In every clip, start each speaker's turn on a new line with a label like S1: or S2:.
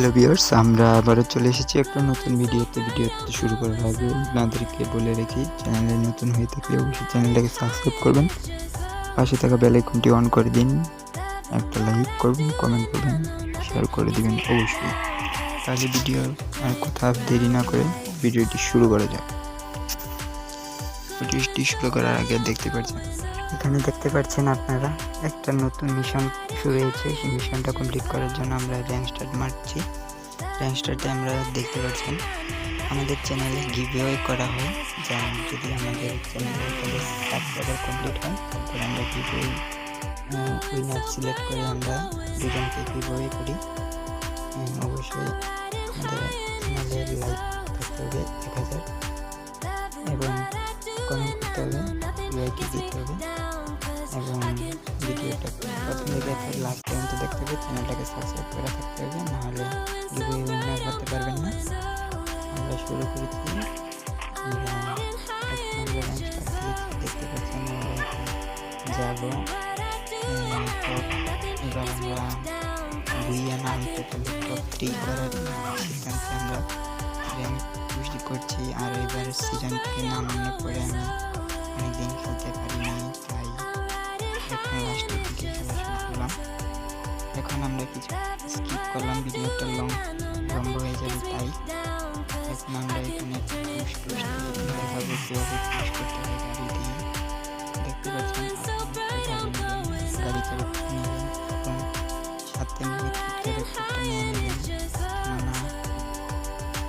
S1: Hello viewers আমরা আবারও চলে এসেছি একটা নতুন ভিডিওতে। ভিডিওতে শুরু করার আগে আপনাদেরকে বলে রেখি, চ্যানেলে নতুন হয়ে থাকলে অবশ্যই চ্যানেলটাকে সাবস্ক্রাইব করবেন। পাশে থাকা বেল আইকনটি অন করে দিন, একটা লাইক করবেন কমেন্ট করবেন শেয়ার করে দিবেন অবশ্যই। তাহলে ভিডিও আর কথা দেরি না করে ভিডিওটি শুরু করা যাক। ভিডিওটি শুরু করার আগে দেখতে পাচ্ছেন এখানে দেখতে পাচ্ছেন আপনারা, একটা নতুন মিশন শুরু হয়েছে। সেই মিশনটা কমপ্লিট করার জন্য আমরা র্যাঙ্ক স্টার্ট মারছি। র্যাঙ্ক স্টার্টে আমরা দেখতে পাচ্ছেন, আমাদের চ্যানেলে গিভওয়ে করা হয়। যা যদি আমাদের চ্যানেলে সাবস্ক্রাইবার কমপ্লিট হয়, তারপরে আমরা গিভওয়ে উইনার সিলেক্ট করে আমরা দুজনকে গিভওয়ে করি। অবশ্যই আমাদের চ্যানেলে লাইক থাকতে হবে এক হাজার। লাইক দিতে হবে এবং ভিডিওটা প্রথম থেকে লাস্ট পর্যন্ত দেখতে হবে চ্যানেলটাকে সাবস্ক্রাইব করে থাকতে হবে নাহলে উইনার করতে পারবেন না। আমরা শুরু করেছি দেখতে পাচ্ছেন যাব। আমরা টোটালি টপ থ্রি করার সিদ্ধান্তে আমরা করছি। আর এবার সিজন থেকে নামানোর পরে আমি অনেকদিন খেলতে পারিনি তাই এখন লাস্টের দিকে খেলা শুরু করলাম। এখন আমরা কিছু স্কিপ করলাম, ভিডিওটা লং লম্বা হয়ে যাবে, তাই এখন আমরা এখানে দেখতে পাচ্ছেন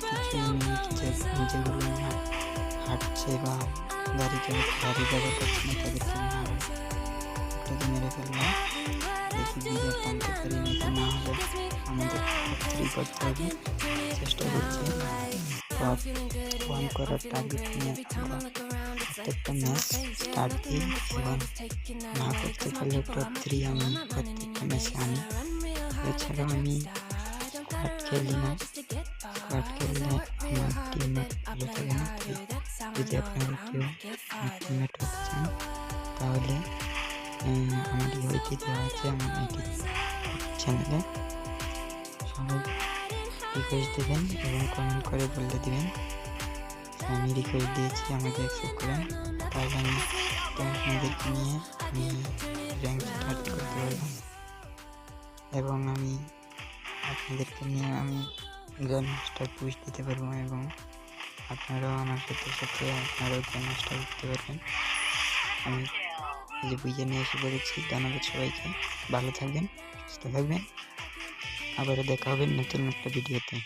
S1: কিছু যে যেগুলো হাঁটছে বা চালাতে গাড়ি ব্যবহার করছে না তাদেরকে মারো ওটাকে মেরে ফেলব দেখি বিজয় টানতে পারি নাকি না হলে আমাদের থ্রি করতে হবে চেষ্টা করছি ওয়ান করার টার্গেট নিয়ে প্রত্যেকটা ম্যাচ স্টার্ট দিই এবং না করতে পারলে টপ থ্রি আমি প্রত্যেকটা ম্যাচে আনি এছাড়াও আমি খেলি না খেললে আমার না তাই যদি আপনারা কেউ টিমমেট হতে চান তাহলে আমার ইউআইটি দেওয়া আছে আমার আইটি চ্যানেলে সবাই রিকোয়েস্ট দেবেন এবং কমেন্ট করে বলে দিবেন আমি রিকোয়েস্ট দিয়েছি আমাকে অ্যাকসেপ্ট করেন তাহলে আমি আপনাদেরকে নিয়ে আমি র্যাঙ্ক স্টার্ট করতে পারব এবং আমি আপনাদেরকে নিয়ে আমি গ্র্যান্ড মাস্টার পুশ দিতে পারব এবং আপনারাও আমার সাথে সাথে আপনারাও গ্র্যান্ড মাস্টার দিতে পারবেন। আমি যে বুঝে নিয়ে এসে পড়েছি জানাব সবাইকে। ভালো থাকবেন, সুস্থ থাকবেন। আবারও দেখা হবে নতুন একটা ভিডিওতে